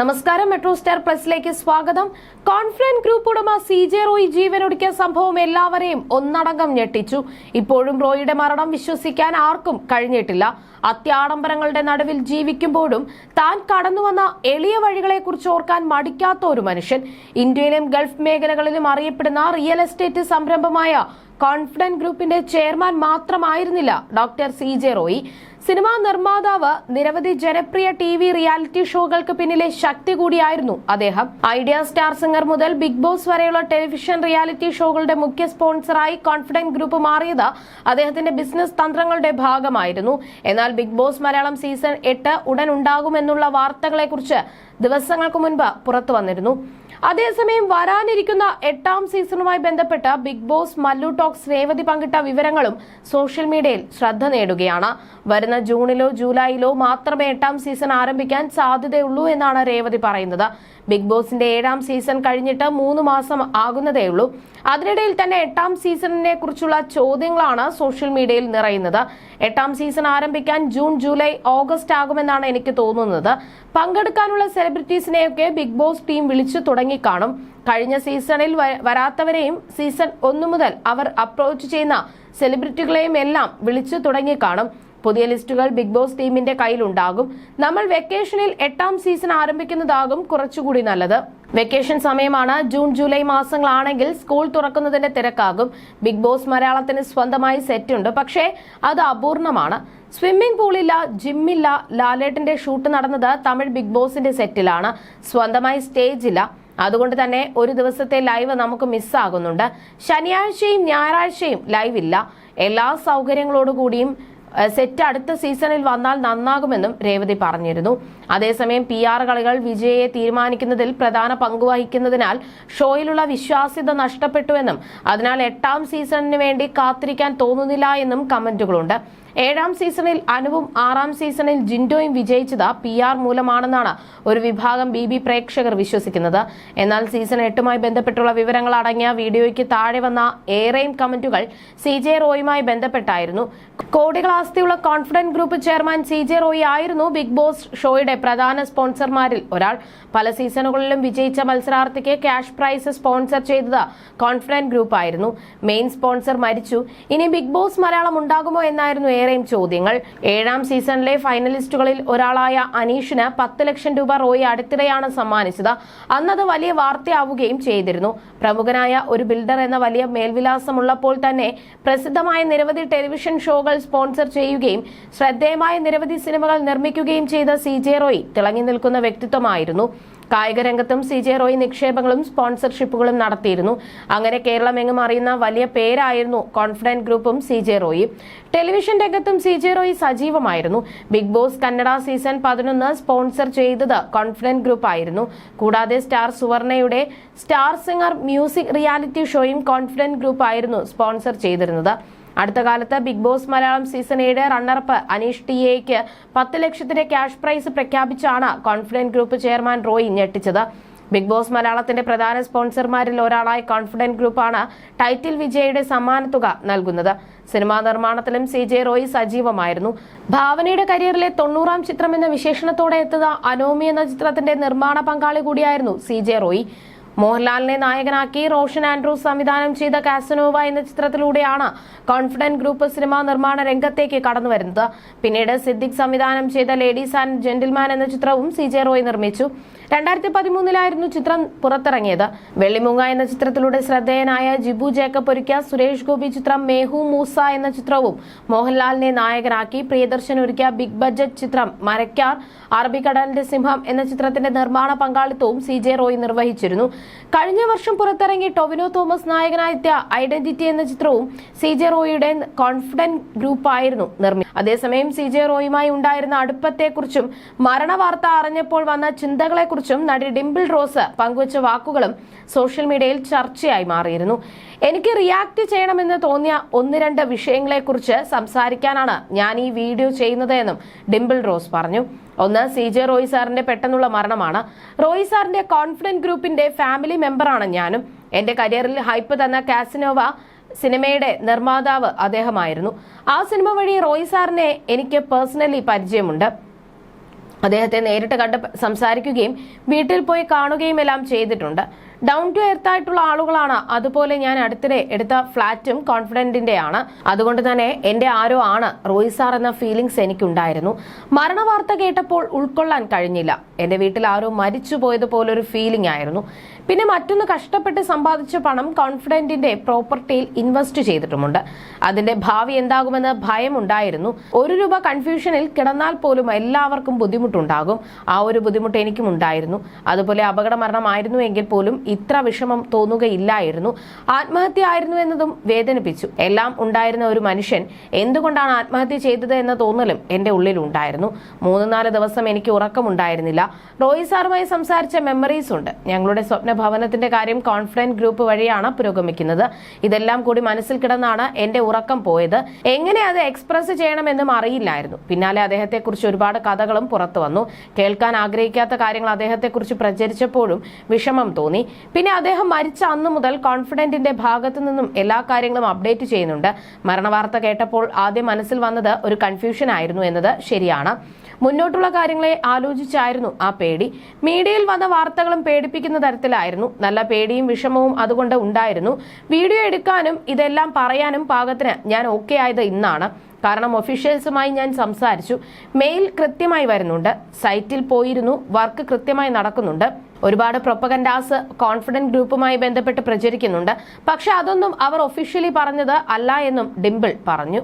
നമസ്കാരം metro star പ്ലസിലേക്ക് സ്വാഗതം. കോൺഫിഡന്റ് ഗ്രൂപ്പ് ഉടമ സി ജെ റോയ് ജീവനൊടുക്കിയ സംഭവം എല്ലാവരെയും ഒന്നടങ്കം ഞെട്ടിച്ചു. ഇപ്പോഴും റോയിയുടെ മരണം വിശ്വസിക്കാൻ ആർക്കും കഴിഞ്ഞിട്ടില്ല. അത്യാഡംബരങ്ങളുടെ നടുവിൽ ജീവിക്കുമ്പോഴും താൻ കടന്നുവന്ന എളിയ വഴികളെക്കുറിച്ച് ഓർക്കാൻ മടിക്കാത്ത ഒരു മനുഷ്യൻ. ഇന്ത്യയിലും ഗൾഫ് മേഖലകളിലും അറിയപ്പെടുന്ന റിയൽ എസ്റ്റേറ്റ് സംരംഭമായ കോൺഫിഡന്റ് ഗ്രൂപ്പിന്റെ ചെയർമാൻ മാത്രമായിരുന്നില്ല doctor C J Roy. Cinema നിർമ്മാതാവ് നിരവധി ജനപ്രിയ ടി വി റിയാലിറ്റി ഷോകൾക്ക് പിന്നിലെ ശക്തി കൂടിയായിരുന്നു അദ്ദേഹം. ഐഡിയ സ്റ്റാർ സിംഗർ മുതൽ ബിഗ് ബോസ് വരെയുള്ള ടെലിവിഷൻ റിയാലിറ്റി ഷോകളുടെ മുഖ്യ സ്പോൺസറായി കോൺഫിഡന്റ് ഗ്രൂപ്പ് മാറിയത് അദ്ദേഹത്തിന്റെ ബിസിനസ് തന്ത്രങ്ങളുടെ ഭാഗമായിരുന്നു. എന്നാൽ ബിഗ് ബോസ് മലയാളം സീസൺ എട്ട് ഉടൻ ഉണ്ടാകുമെന്നുള്ള വാർത്തകളെക്കുറിച്ച് ദിവസങ്ങൾക്ക് മുൻപ് പുറത്തു വന്നിരുന്നു. അതേസമയം വരാനിരിക്കുന്ന എട്ടാം സീസണുമായി ബന്ധപ്പെട്ട Big Boss Mallu talks Revathi പങ്കിട്ട വിവരങ്ങളും സോഷ്യൽ മീഡിയയിൽ ശ്രദ്ധ നേടുകയാണ്. വരുന്ന ജൂണിലോ ജൂലൈയിലോ മാത്രമേ എട്ടാം സീസൺ ആരംഭിക്കാൻ സാധ്യതയുള്ളൂ എന്നാണ് രേവതി പറയുന്നത്. ബിഗ് ബോസിന്റെ ഏഴാം സീസൺ കഴിഞ്ഞിട്ട് മൂന്ന് മാസം ആകുന്നതേയുള്ളൂ. അതിനിടയിൽ തന്നെ എട്ടാം സീസണിനെ കുറിച്ചുള്ള ചോദ്യങ്ങളാണ് സോഷ്യൽ മീഡിയയിൽ നിറയുന്നത്. എട്ടാം സീസൺ ആരംഭിക്കാൻ ജൂൺ ജൂലൈ ഓഗസ്റ്റ് ആകുമെന്നാണ് എനിക്ക് തോന്നുന്നത്. പങ്കെടുക്കാനുള്ള സെലിബ്രിറ്റീസിനെയൊക്കെ ബിഗ് ബോസ് ടീം വിളിച്ചു തുടങ്ങിക്കാണും. കഴിഞ്ഞ സീസണിൽ വരാത്തവരെയും സീസൺ ഒന്നു മുതൽ അവർ അപ്രോച്ച് ചെയ്യുന്ന സെലിബ്രിറ്റികളെയും എല്ലാം വിളിച്ചു തുടങ്ങിക്കാണും. പുതിയ ലിസ്റ്റുകൾ ബിഗ് ബോസ് ടീമിന്റെ കയ്യിലുണ്ടാകും. നമ്മൾ വെക്കേഷനിൽ എട്ടാം സീസൺ ആരംഭിക്കുന്നതാകും കുറച്ചുകൂടി നല്ലത്. വെക്കേഷൻ സമയമാണ് ജൂൺ ജൂലൈ മാസങ്ങളാണെങ്കിൽ സ്കൂൾ തുറക്കുന്നതിന്റെ തിരക്കാകും. ബിഗ് ബോസ് മലയാളത്തിന് സ്വന്തമായി സെറ്റ് ഉണ്ട്. പക്ഷേ അത് അപൂർണമാണ്. സ്വിമ്മിംഗ് പൂളില്ല ജിമ്മില്ല ലാലേട്ടന്റെ ഷൂട്ട് നടന്നത് തമിഴ് ബിഗ് ബോസിന്റെ സെറ്റിലാണ്. സ്വന്തമായി സ്റ്റേജ് ഇല്ല അതുകൊണ്ട് തന്നെ ഒരു ദിവസത്തെ ലൈവ് നമുക്ക് മിസ്സാകുന്നുണ്ട്. ശനിയാഴ്ചയും ഞായറാഴ്ചയും ലൈവ് ഇല്ല എല്ലാ സൗകര്യങ്ങളോടുകൂടിയും സെറ്റ് അടുത്ത സീസണിൽ വന്നാൽ നന്നാകുമെന്നും രേവതി പറഞ്ഞിരുന്നു. അതേസമയം പി ആർ കളികൾ വിജയെ തീരുമാനിക്കുന്നതിൽ പ്രധാന പങ്കുവഹിക്കുന്നതിനാൽ ഷോയിലുള്ള വിശ്വാസ്യത നഷ്ടപ്പെട്ടുവെന്നും അതിനാൽ എട്ടാം സീസണിന് വേണ്ടി കാത്തിരിക്കാൻ തോന്നുന്നില്ല എന്നും കമന്റുകളുണ്ട് ഏഴാം സീസണിൽ അനുവും ആറാം സീസണിൽ ജിൻഡോയും വിജയിച്ചത് പി ആർ മൂലമാണെന്നാണ് ഒരു വിഭാഗം ബി ബി പ്രേക്ഷകർ വിശ്വസിക്കുന്നത്. എന്നാൽ സീസൺ എട്ടുമായി ബന്ധപ്പെട്ടുള്ള വിവരങ്ങൾ അടങ്ങിയ വീഡിയോയ്ക്ക് താഴെ വന്ന ഏറെയും കമന്റുകൾ സി ജെ റോയുമായി ബന്ധപ്പെട്ടായിരുന്നു. കോടികൾ ആസ്തിയുള്ള Confident Group chairman C J Roy ആയിരുന്നു ബിഗ് ബോസ് ഷോയുടെ പ്രധാന സ്പോൺസർമാരിൽ ഒരാൾ. പല സീസണുകളിലും വിജയിച്ച മത്സരാർത്ഥിക്ക് ക്യാഷ് പ്രൈസ് സ്പോൺസർ ചെയ്തത് കോൺഫിഡന്റ് ഗ്രൂപ്പ് ആയിരുന്നു മെയിൻ സ്പോൺസർ മരിച്ചു. ഇനി ബിഗ് ബോസ് മലയാളം ഉണ്ടാകുമോ എന്നായിരുന്നു ഏറെയും ചോദ്യങ്ങൾ. ഏഴാം സീസണിലെ ഫൈനലിസ്റ്റുകളിൽ ഒരാളായ അനീഷിന് പത്ത് ലക്ഷം രൂപ റോയി അടുത്തിടെയാണ് സമ്മാനിച്ചത്. അന്നത് വലിയ വാർത്തയാവുകയും ചെയ്തിരുന്നു. പ്രമുഖനായ ഒരു ബിൽഡർ എന്ന വലിയ മേൽവിലാസമുള്ളപ്പോൾ തന്നെ പ്രസിദ്ധമായ നിരവധി ടെലിവിഷൻ ഷോകൾ സ്പോൺസർ ചെയ്യുകയും ശ്രദ്ധേയമായ നിരവധി സിനിമകൾ നിർമ്മിക്കുകയും ചെയ്ത സി ജെ റോയ് തിളങ്ങി നിൽക്കുന്ന വ്യക്തിത്വമായിരുന്നു. കായിക രംഗത്തും സി ജെ റോയ് നിക്ഷേപങ്ങളും സ്പോൺസർഷിപ്പുകളും നടത്തിയിരുന്നു. അങ്ങനെ കേരളമെങ്ങും അറിയുന്ന വലിയ പേരായിരുന്നു കോൺഫിഡന്റ് ഗ്രൂപ്പും സി ജെ റോയും. ടെലിവിഷൻ രംഗത്തും സി ജെ റോയ് സജീവമായിരുന്നു. ബിഗ് ബോസ് കന്നഡ സീസൺ പതിനൊന്ന് സ്പോൺസർ ചെയ്തത് കോൺഫിഡന്റ് ഗ്രൂപ്പ് ആയിരുന്നു കൂടാതെ സ്റ്റാർ സുവർണയുടെ സ്റ്റാർ സിംഗർ മ്യൂസിക് റിയാലിറ്റി ഷോയും കോൺഫിഡന്റ് ഗ്രൂപ്പ് ആയിരുന്നു സ്പോൺസർ ചെയ്തിരുന്നത്. അടുത്ത കാലത്ത് ബിഗ് ബോസ് മലയാളം സീസൺ ഏഴ് runner up Aneesh T K പത്ത് ലക്ഷത്തിന്റെ ക്യാഷ് പ്രൈസ് പ്രഖ്യാപിച്ചാണ് കോൺഫിഡന്റ് ഗ്രൂപ്പ് ചെയർമാൻ റോയി ഞെട്ടിച്ചത്. ബിഗ് ബോസ് മലയാളത്തിന്റെ പ്രധാന സ്പോൺസർമാരിൽ ഒരാളായ കോൺഫിഡന്റ് ഗ്രൂപ്പാണ് ടൈറ്റിൽ വിജയുടെ സമ്മാനത്തുക നൽകുന്നത്. സിനിമാ നിർമ്മാണത്തിലും സി ജെ റോയി സജീവമായിരുന്നു. ഭാവനയുടെ കരിയറിലെ തൊണ്ണൂറാം ചിത്രം എന്ന വിശേഷണത്തോടെ എത്തുന്ന അനോമി എന്ന ചിത്രത്തിന്റെ നിർമ്മാണ പങ്കാളി കൂടിയായിരുന്നു സി ജെ റോയി. മോഹൻലാലിനെ നായകനാക്കി റോഷൻ ആൻഡ്രൂസ് സംവിധാനം ചെയ്ത കാസനോവ എന്ന ചിത്രത്തിലൂടെയാണ് കോൺഫിഡന്റ് ഗ്രൂപ്പ് സിനിമാ നിർമ്മാണ രംഗത്തേക്ക് കടന്നു വരുന്നത്. പിന്നീട് സിദ്ദിഖ് സംവിധാനം ചെയ്ത ലേഡീസ് ആൻഡ് ജെന്റിൽമാൻ എന്ന ചിത്രവും സി ജെ റോയ് നിർമ്മിച്ചു. രണ്ടായിരത്തി പതിമൂന്നിലായിരുന്നു ചിത്രം പുറത്തിറങ്ങിയത്. വെള്ളിമുങ്ങ എന്ന ചിത്രത്തിലൂടെ ശ്രദ്ധേയനായ ജിബു ജേക്കബ് ഒരുക്കിയ സുരേഷ് ഗോപി ചിത്രം മേഹു മൂസ എന്ന ചിത്രവും മോഹൻലാലിനെ നായകനാക്കി പ്രിയദർശൻ ഒരുക്കിയ ബിഗ് ബഡ്ജറ്റ് ചിത്രം മരക്കാർ അറബിക്കടലിന്റെ സിംഹം എന്ന ചിത്രത്തിന്റെ നിർമ്മാണ പങ്കാളിത്തവും സി ജെ റോയ് നിർവഹിച്ചിരുന്നു. കഴിഞ്ഞ വർഷം പുറത്തിറങ്ങി ടൊവിനോ തോമസ് നായകനായെത്തിയ ഐഡന്റിറ്റി എന്ന ചിത്രവും സി ജെ റോയിയുടെ കോൺഫിഡന്റ് ഗ്രൂപ്പായിരുന്നു നിർമ്മിച്ചത്. അതേസമയം സി ജെ റോയുമായി ഉണ്ടായിരുന്ന അടുപ്പത്തെക്കുറിച്ചും മരണവാർത്ത അറിഞ്ഞപ്പോൾ വന്ന ചിന്തകളെക്കുറിച്ചും നടി ഡിംപിൾ റോസ് പങ്കുവച്ച വാക്കുകളും സോഷ്യൽ മീഡിയയിൽ ചർച്ചയായി മാറിയിരുന്നു. എനിക്ക് റിയാക്ട് ചെയ്യണമെന്ന് തോന്നിയ ഒന്ന് രണ്ട് വിഷയങ്ങളെ കുറിച്ച് സംസാരിക്കാനാണ് ഞാൻ ഈ വീഡിയോ ചെയ്യുന്നത് എന്നും ഡിംപിൾ റോസ് പറഞ്ഞു. ഒന്ന് സി ജെ റോയ് സാറിന്റെ പെട്ടെന്നുള്ള മരണമാണ്. റോയ് സാറിന്റെ കോൺഫിഡന്റ് ഗ്രൂപ്പിന്റെ ഫാമിലി മെമ്പറാണ് ഞാനും. എന്റെ കരിയറിൽ ഹൈപ്പ് തന്ന കാസിനോവ സിനിമയുടെ നിർമ്മാതാവ് അദ്ദേഹമായിരുന്നു. ആ സിനിമ വഴി റോയ് സാറിനെ എനിക്ക് പേഴ്സണലി പരിചയമുണ്ട്. അദ്ദേഹത്തെ നേരിട്ട് കണ്ട് സംസാരിക്കുകയും വീട്ടിൽ പോയി കാണുകയും എല്ലാം ചെയ്തിട്ടുണ്ട്. ഡൗൺ ടു എർത്ത് ആയിട്ടുള്ള ആളുകളാണ്. അതുപോലെ ഞാൻ അടുത്തിടെ എടുത്ത ഫ്ലാറ്റും കോൺഫിഡന്റിന്റെയാണ്. അതുകൊണ്ട് തന്നെ എന്റെ ആരോ ആണ്. റോയ് സാർ എന്ന ഫീലിംഗ്സ് എനിക്കുണ്ടായിരുന്നു. മരണവാർത്ത കേട്ടപ്പോൾ ഉൾക്കൊള്ളാൻ കഴിഞ്ഞില്ല. എന്റെ വീട്ടിൽ ആരോ മരിച്ചു പോയതുപോലൊരു ഫീലിംഗ് ആയിരുന്നു. പിന്നെ മറ്റൊന്ന് കഷ്ടപ്പെട്ട് സമ്പാദിച്ച പണം കോൺഫിഡന്റിന്റെ പ്രോപ്പർട്ടിയിൽ ഇൻവെസ്റ്റ് ചെയ്തിട്ടുമുണ്ട്. അതിന്റെ ഭാവി എന്താകുമെന്ന് ഭയമുണ്ടായിരുന്നു. ഒരു രൂപ കൺഫ്യൂഷനിൽ കിടന്നാൽ പോലും എല്ലാവർക്കും ബുദ്ധിമുട്ടുണ്ടാകും. ആ ഒരു ബുദ്ധിമുട്ട് എനിക്കും ഉണ്ടായിരുന്നു. അതുപോലെ അപകട മരണമായിരുന്നു എങ്കിൽ പോലും ഇത്ര വിഷമം തോന്നുകയില്ലായിരുന്നു. ആത്മഹത്യ ആയിരുന്നു എന്നതും വേദനിപ്പിച്ചു. എല്ലാം ഉണ്ടായിരുന്ന ഒരു മനുഷ്യൻ എന്തുകൊണ്ടാണ് ആത്മഹത്യ ചെയ്തത് എന്ന തോന്നലും എന്റെ ഉള്ളിൽ ഉണ്ടായിരുന്നു മൂന്ന് നാല് ദിവസം എനിക്ക് ഉറക്കമുണ്ടായിരുന്നില്ല. റോയി സാറുമായി സംസാരിച്ച മെമ്മറീസ് ഉണ്ട്. ഞങ്ങളുടെ സ്വപ്ന ഭവനത്തിന്റെ കാര്യം കോൺഫിഡന്റ് ഗ്രൂപ്പ് വഴിയാണ് പുരോഗമിക്കുന്നത്. ഇതെല്ലാം കൂടി മനസ്സിൽ കിടന്നാണ് എന്റെ ഉറക്കം പോയത്. എങ്ങനെ അത് എക്സ്പ്രസ് ചെയ്യണമെന്നും അറിയില്ലായിരുന്നു. പിന്നാലെ അദ്ദേഹത്തെക്കുറിച്ച് ഒരുപാട് കഥകളും പുറത്തു വന്നു. കേൾക്കാൻ ആഗ്രഹിക്കാത്ത കാര്യങ്ങൾ അദ്ദേഹത്തെക്കുറിച്ച് പ്രചരിച്ചപ്പോഴും വിഷമം തോന്നി. പിന്നെ അദ്ദേഹം മരിച്ച അന്നു മുതൽ കോൺഫിഡന്റിന്റെ ഭാഗത്തു നിന്നും എല്ലാ കാര്യങ്ങളും അപ്ഡേറ്റ് ചെയ്യുന്നുണ്ട്. മരണവാർത്ത കേട്ടപ്പോൾ ആദ്യം മനസ്സിൽ വന്നത് ഒരു കൺഫ്യൂഷൻ ആയിരുന്നു എന്നത് ശരിയാണ്. മുന്നോട്ടുള്ള കാര്യങ്ങളെ ആലോചിച്ചായിരുന്നു ആ പേടി. മീഡിയയിൽ വന്ന വാർത്തകളും പേടിപ്പിക്കുന്ന തരത്തിലായിരുന്നു. നല്ല പേടിയും വിഷമവും അതുകൊണ്ട് ഉണ്ടായിരുന്നു. വീഡിയോ എടുക്കാനും ഇതെല്ലാം പറയാനും പാകത്തിന് ഞാൻ ഓക്കെ ആയത് ഇന്നാണ്. കാരണം ഒഫീഷ്യൽസുമായി ഞാൻ സംസാരിച്ചു. മെയിൽ കൃത്യമായി വരുന്നുണ്ട്. സൈറ്റിൽ പോയിരുന്നു. വർക്ക് കൃത്യമായി നടക്കുന്നുണ്ട്. ഒരുപാട് പ്രൊപ്പഗൻഡാസ് കോൺഫിഡന്റ് ഗ്രൂപ്പുമായി ബന്ധപ്പെട്ട് പ്രചരിക്കുന്നുണ്ട്. പക്ഷെ അതൊന്നും അവർ ഒഫീഷ്യലി പറഞ്ഞത് അല്ല എന്നും ഡിംപിൾ പറഞ്ഞു.